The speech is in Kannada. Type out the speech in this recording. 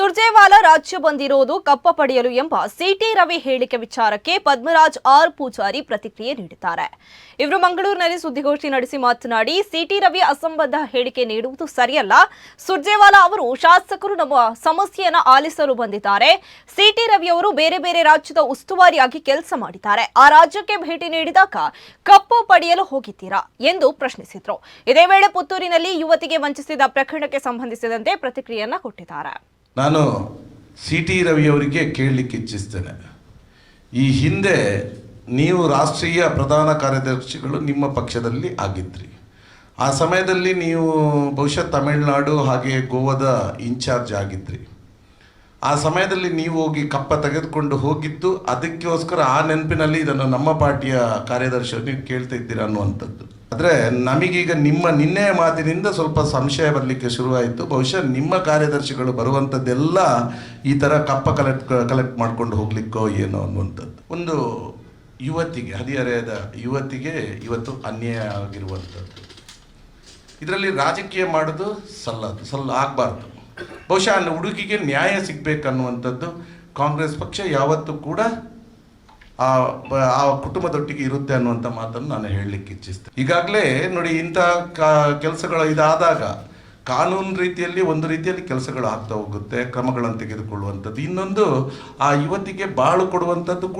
ಸುರ್ಜೇವಾಲಾ ರಾಜ್ಯ ಬಂದಿರೋದು ಕಪ್ಪ ಪಡೆಯಲು ಎಂಬ ಸಿಟಿ ರವಿ ಹೇಳಿಕೆ ವಿಚಾರಕ್ಕೆ ಪದ್ಮರಾಜ್ ಆರ್ ಪೂಜಾರಿ ಪ್ರತಿಕ್ರಿಯೆ ನೀಡಿದ್ದಾರೆ. ಇವರು ಮಂಗಳೂರಿನಲ್ಲಿ ಸುದ್ದಿಗೋಷ್ಠಿ ನಡೆಸಿ ಮಾತನಾಡಿ, ಸಿಟಿ ರವಿ ಅಸಂಬದ್ಧ ಹೇಳಿಕೆ ನೀಡುವುದು ಸರಿಯಲ್ಲ. ಸುರ್ಜೇವಾಲಾ ಅವರು ಶಾಸಕರು ನಮ್ಮ ಸಮಸ್ಯೆಯನ್ನು ಆಲಿಸಲು ಬಂದಿದ್ದಾರೆ. ಸಿಟಿ ರವಿ ಅವರು ಬೇರೆ ಬೇರೆ ರಾಜ್ಯದ ಉಸ್ತುವಾರಿಯಾಗಿ ಕೆಲಸ ಮಾಡಿದ್ದಾರೆ. ಆ ರಾಜ್ಯಕ್ಕೆ ಭೇಟಿ ನೀಡಿದಾಗ ಕಪ್ಪು ಪಡೆಯಲು ಹೋಗಿದ್ದೀರಾ ಎಂದು ಪ್ರಶ್ನಿಸಿದರು. ಇದೇ ವೇಳೆ ಪುತ್ತೂರಿನಲ್ಲಿ ಯುವತಿಗೆ ವಂಚಿಸಿದ ಪ್ರಕರಣಕ್ಕೆ ಸಂಬಂಧಿಸಿದಂತೆ ಪ್ರತಿಕ್ರಿಯೆಯನ್ನು ಕೊಟ್ಟಿದ್ದಾರೆ. ನಾನು ಸಿ ಟಿ ರವಿಯವರಿಗೆ ಕೇಳಲಿಕ್ಕೆ ಇಚ್ಛಿಸ್ತೇನೆ. ಈ ಹಿಂದೆ ನೀವು ರಾಷ್ಟ್ರೀಯ ಪ್ರಧಾನ ಕಾರ್ಯದರ್ಶಿಗಳು ನಿಮ್ಮ ಪಕ್ಷದಲ್ಲಿ ಆಗಿದ್ರಿ. ಆ ಸಮಯದಲ್ಲಿ ನೀವು ಬಹುಶಃ ತಮಿಳುನಾಡು ಹಾಗೆ ಗೋವಾದ ಇನ್ಚಾರ್ಜ್ ಆಗಿದ್ರಿ. ಆ ಸಮಯದಲ್ಲಿ ನೀವು ಹೋಗಿ ಕಪ್ಪ ತೆಗೆದುಕೊಂಡು ಹೋಗಿದ್ದು ಅದಕ್ಕೋಸ್ಕರ ಆ ನೆನಪಿನಲ್ಲಿ ಇದನ್ನು ನಮ್ಮ ಪಾರ್ಟಿಯ ಕಾರ್ಯದರ್ಶಿಯವರು ನೀವು ಕೇಳ್ತಾ ಇದ್ದೀರಾ ಅನ್ನುವಂಥದ್ದು. ಆದರೆ ನಮಗೀಗ ನಿಮ್ಮ ನಿನ್ನೆಯ ಮಾತಿನಿಂದ ಸ್ವಲ್ಪ ಸಂಶಯ ಬರಲಿಕ್ಕೆ ಶುರುವಾಯಿತು. ಬಹುಶಃ ನಿಮ್ಮ ಕಾರ್ಯದರ್ಶಿಗಳು ಬರುವಂಥದ್ದೆಲ್ಲ ಈ ಥರ ಕಪ್ಪ ಕಲೆಕ್ಟ್ ಕಲೆಕ್ಟ್ ಮಾಡ್ಕೊಂಡು ಹೋಗ್ಲಿಕ್ಕೋ ಏನೋ ಅನ್ನುವಂಥದ್ದು. ಒಂದು ಯುವತಿಗೆ, ಹದಿಹರೆಯದ ಯುವತಿಗೆ ಇವತ್ತು ಅನ್ಯಾಯ ಆಗಿರುವಂಥದ್ದು. ಇದರಲ್ಲಿ ರಾಜಕೀಯ ಮಾಡೋದು ಸಲ್ಲದು, ಸಲ್ಲ ಆಗಬಾರ್ದು. ಬಹುಶಃ ಹುಡುಗಿಗೆ ನ್ಯಾಯ ಸಿಗಬೇಕನ್ನುವಂಥದ್ದು ಕಾಂಗ್ರೆಸ್ ಪಕ್ಷ ಯಾವತ್ತೂ ಕೂಡ ಆ ಆ ಕುಟುಂಬದೊಟ್ಟಿಗೆ ಇರುತ್ತೆ ಅನ್ನುವಂಥ ಮಾತನ್ನು ನಾನು ಹೇಳಲಿಕ್ಕೆ ಇಚ್ಛಿಸ್ತೇನೆ. ಈಗಾಗಲೇ ನೋಡಿ, ಇಂಥ ಕೆಲಸಗಳು ಇದಾದಾಗ ಕಾನೂನು ರೀತಿಯಲ್ಲಿ ಒಂದು ರೀತಿಯಲ್ಲಿ ಕೆಲಸಗಳು ಆಗ್ತಾ ಹೋಗುತ್ತೆ, ಕ್ರಮಗಳನ್ನು ತೆಗೆದುಕೊಳ್ಳುವಂಥದ್ದು. ಇನ್ನೊಂದು, ಆ ಯುವತಿಗೆ ಬಾಳು ಕೊಡುವಂಥದ್ದು ಕೂಡ